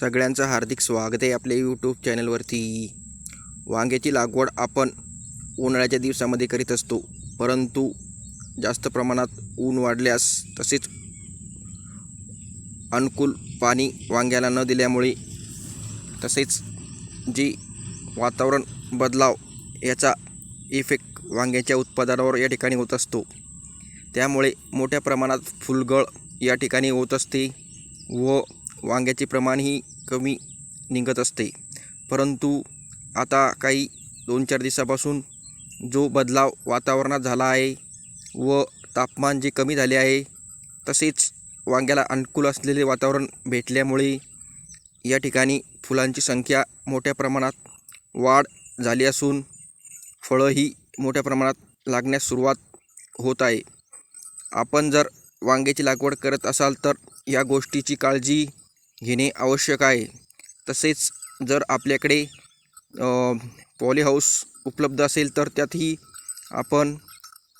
सगळ्यांचं हार्दिक स्वागत आहे आपल्या यूट्यूब चॅनलवरती वांग्याची लागवड आपण उन्हाळ्याच्या दिवसामध्ये करीत असतो परंतु जास्त प्रमाणात ऊन वाढल्यास तसेच अनुकूल पाणी वांग्याला न दिल्यामुळे तसेच जी वातावरण बदलाव याचा इफेक्ट वांग्याच्या उत्पादनावर या ठिकाणी होत असतो. त्यामुळे मोठ्या प्रमाणात फुलगळ या ठिकाणी होत असते व वांग्याचे प्रमाणही कमी निघत असते. परंतु आता काही दोन चार दिवसापासून जो बदलाव वातावरणात झाला आहे व तापमान जे कमी झाले आहे तसेच वांग्याला अनुकूल असलेले वातावरण भेटल्यामुळे या ठिकाणी फुलांची संख्या मोठ्या प्रमाणात वाढ झाली असून फळंही मोठ्या प्रमाणात लागण्यास सुरुवात होत आहे. आपण जर वांग्याची लागवड करत असाल तर या गोष्टीची काळजी घेणे आवश्यक आहे. तसेच जर आपल्याकडे पॉली हाऊस उपलब्ध असेल तर त्यातही आपण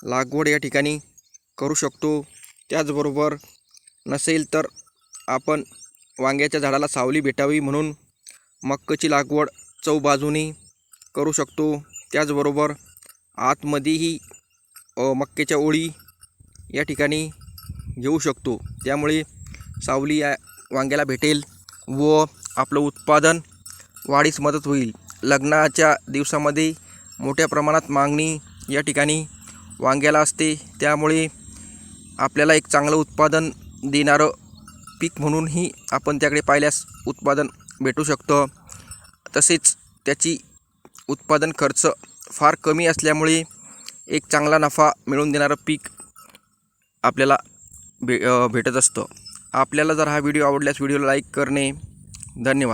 लागवड या ठिकाणी करू शकतो. त्याचबरोबर नसेल तर आपण वांग्याच्या झाडाला सावली भेटावी म्हणून मक्कची लागवड चौबाजूने करू शकतो. त्याचबरोबर आतमध्येही अ, मक्याच्या ओळी या ठिकाणी घेऊ शकतो. त्यामुळे सावली या वांग्याला भेटेल व आपलं उत्पादन वाढीस मदत होईल. लग्नाच्या दिवसामध्ये मोठ्या प्रमाणात मागणी या ठिकाणी वांग्याला असते. त्यामुळे आपल्याला एक चांगलं उत्पादन देणारं पीक म्हणूनही आपण त्याकडे पाहिल्यास उत्पादन भेटू शकतं. तसेच त्याची उत्पादन खर्च फार कमी असल्यामुळे एक चांगला नफा मिळवून देणारं पीक आपल्याला भे भेटत असतं. आपल्याला जर हा व्हिडिओ आवडल्यास व्हिडिओला लाईक करणे. धन्यवाद.